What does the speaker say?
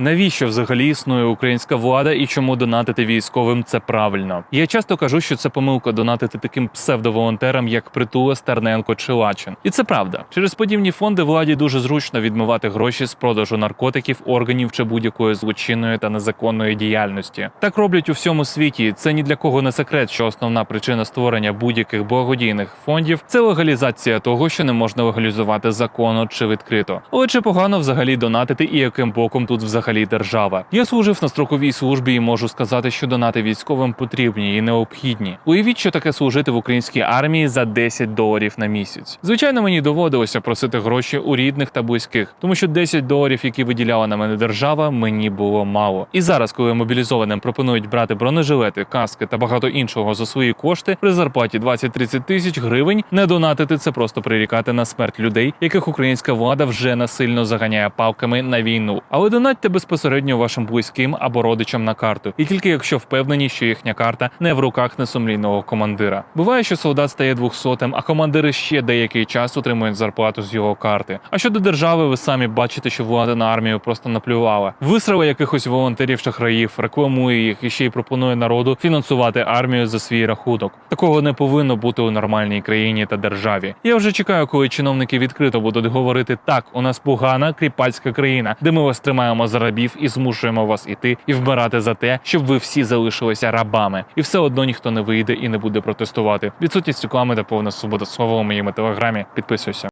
Навіщо взагалі існує українська влада і чому донатити військовим це правильно? Я часто кажу, що це помилка донатити таким псевдоволонтерам, як Притула, Стерненко чи Лачин. І це правда. Через подібні фонди владі дуже зручно відмивати гроші з продажу наркотиків, органів чи будь-якої злочинної та незаконної діяльності. Так роблять у всьому світі. Це ні для кого не секрет, що основна причина створення будь-яких благодійних фондів це легалізація того, що не можна легалізувати законно чи відкрито. Але чи погано взагалі донатити і яким боком тут взагалі держава? Я служив на строковій службі і можу сказати, що донати військовим потрібні і необхідні. Уявіть, що таке служити в українській армії за 10 доларів на місяць. Звичайно, мені доводилося просити гроші у рідних та близьких, тому що 10 доларів, які виділяла на мене держава, мені було мало. І зараз, коли мобілізованим пропонують брати бронежилети, каски та багато іншого за свої кошти при зарплаті 20-30 тисяч гривень, не донатити це просто прирікати на смерть людей, яких українська влада вже насильно заганяє палками на війну. Але донатьте безпосередньо вашим близьким або родичам на карту, і тільки якщо впевнені, що їхня карта не в руках несумлінного командира. Буває, що солдат стає двохсотим, а командири ще деякий час отримують зарплату з його карти. А щодо держави, ви самі бачите, що влада на армію просто наплювала. Висрала якихось волонтерів шахраїв, рекламує їх і ще й пропонує народу фінансувати армію за свій рахунок. Такого не повинно бути у нормальній країні та державі. Я вже чекаю, коли чиновники відкрито будуть говорити так: у нас погана кріпацька країна, де ми вас тримаємо за рабів і змушуємо вас іти і вбирати за те, щоб ви всі залишилися рабами, і все одно ніхто не вийде і не буде протестувати. Відсутність реклами та повна свобода слова у моєму телеграмі. Підписуйся.